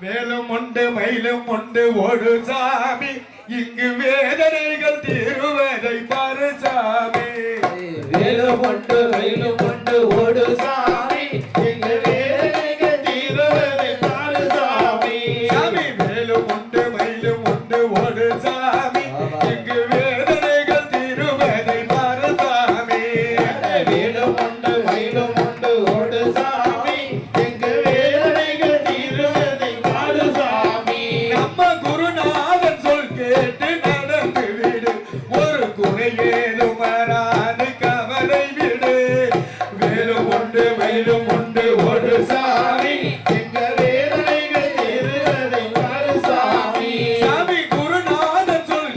மேலும் உண்டு மயிலும் உண்டு ஓடு சாமி. இங்கு வேதனைகள் தீருவதை பாரு சாமி. மேலும் உண்டு மயிலும் உண்டு ஓடு சாமி. இங்கு வேதனைகள் தீருவதை பாரு சாமி. சாமி மேலும் உண்டு மயிலும் உண்டு ஓடு சாமி. இங்கு வேதனைகள் தீருவதை பாரு சாமி. மேலும் உண்டு குமராது கவலை விடு. வேலு உண்டு மயிலும் உண்டு ஒரு சாமி. சாமி. குருநாதன் சொல்